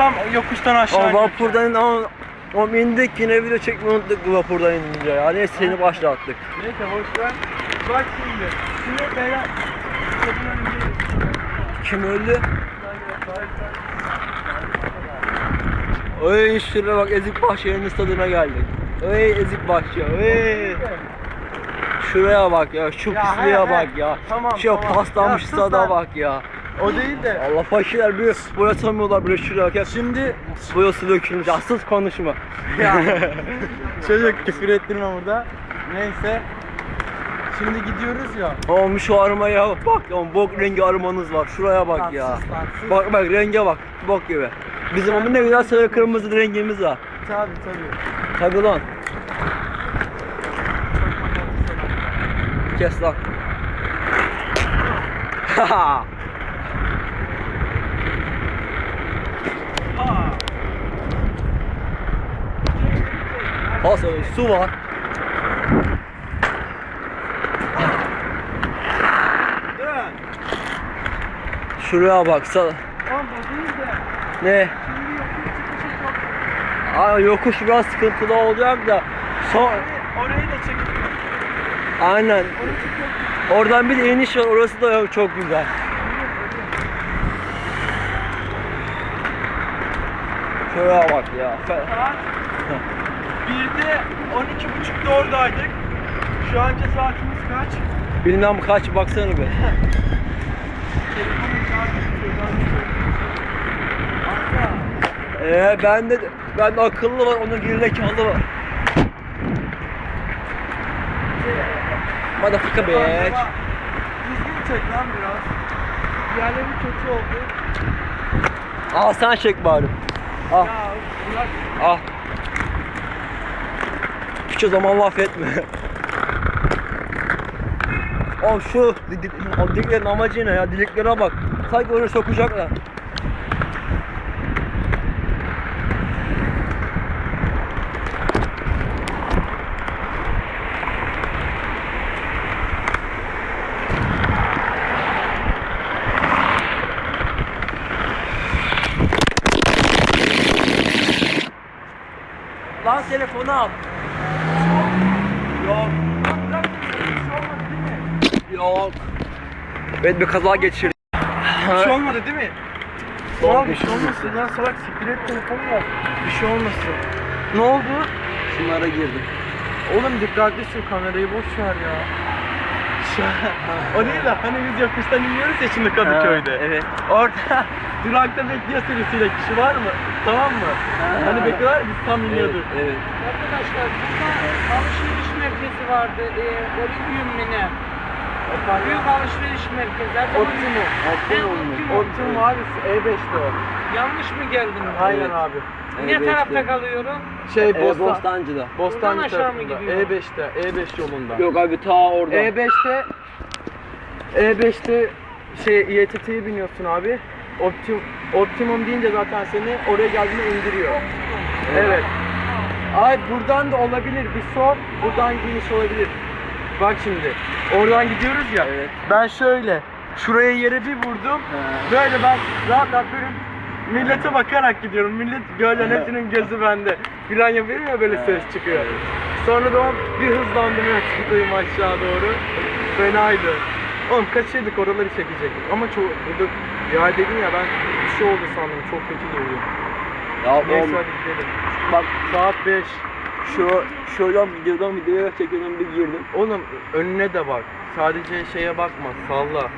tam yokuştan aşağı indik vapurdan ama o indik yine video çekmeyi unuttuk bu vapurdan inince ya. Neyse seni başlattık. Neyse boş ver. Bak şimdi. Şimdi beyler. Kim öldü? Oy şuraya bak Ezik Bahçe'nin stadına geldik. Oy Ezik Bahçe. Oy. Şuraya bak ya, şu Ya, pisliğe he, he. bak ya. Tamam, şu tamam. paslanmış Ya, sus stada lan. bak ya. O değil de. Allah fakirler bir boyatamıyorlar böyle şuraya bak ya. Şimdi boyası dökülmüş. Asıl konuşma. Ya. Çocuk küfür ettirme burada. Neyse. Şimdi gidiyoruz ya. Oğlum şu armaya bak oğlum bok rengi armanız var. Şuraya bak Lan ya. sus lan, sus. Bak bak renge bak. Bok gibi. Bizim ama ne güzel sarı kırmızı rengimiz var. Tabii tabii. Tabii lan. Kes lan. Hasan su var. Şuraya baksana. Ne? Aa, yokuş biraz sıkıntılı olacak da. Son... Orayı da çekelim. Aynen. Oradan bir iniş var. Orası da çok güzel. Şuraya bak ya. Fe- Saat 1'de 12.30'da oradaydık. Şu anki saatimiz kaç? Bilmem kaç baksana Arka. Ee ben de ben de akıllı var, onun gerizekalı var. Motherfucker bitch. Düzgün çek lan biraz. Diğerleri kötü oldu. Al sen çek bari. Al, Ya bırak. al. Hiç o zaman laf etme. O şu di- di- o diliklerin amacı ne ya? Diliklere bak. Sanki oraya sokacaklar. Lan telefonu al. Yok. Bırak. Bir şey olmadı değil mi? Yok. Evet bir kaza geçirdim. Bir şey olmadı değil mi? Yok, Oğlum bir şey şey olmasın lan salak siktir et telefonu ver. Bir şey olmasın. Ne oldu? Şunlara girdim. Oğlum dikkatli sür kamerayı boş ver ya. o değil de hani biz yokuştan iniyoruz ya şimdi Kadıköy'de. Evet. Orada durakta bekliyor sürüsüyle kişi var mı? Tamam mı? Hani bekliyorlar biz tam iniyorduk. Evet, evet. Arkadaşlar burada alışveriş merkezi vardı. E, Olivium mu ne? Büyük alışveriş merkezi. Optimum. Optimum. Optimum abi E5'te o. Yanlış mı geldim? Aynen Evet. abi. Ne Evet, tarafta evet. kalıyorum? Şey Ee, Bostan, Bostancı'da. Bostancı Buradan aşağı mı tarafında. gidiyor? E5'te, E5 yolunda. Yok abi ta orada. E5'te E5'te şey İETT'ye biniyorsun abi. Optim, optimum deyince zaten seni oraya geldiğinde indiriyor. Evet. Ay buradan da olabilir. Bir sor. Buradan gidiş olabilir. Bak şimdi. Oradan gidiyoruz ya. Evet. Ben şöyle şuraya yere bir vurdum. He. Böyle ben rahat rahat böyle millete bakarak gidiyorum. Millet böyle hepsinin gözü bende. Plan yapıyorum ya böyle He. ses çıkıyor. Sonra da bir hızlandım evet çıktım aşağı doğru. Fenaydı. Oğlum kaçırdık oraları çekecektik. Ama çok burada ya dedim ya ben bir şey oldu sandım. Çok kötü geliyor. Ya Neyse oğlum, hadi gidelim. bak Saat 5. şu şuradan videodan videoya çekiyorum bir girdim. Oğlum önüne de bak. Sadece şeye bakma. Salla.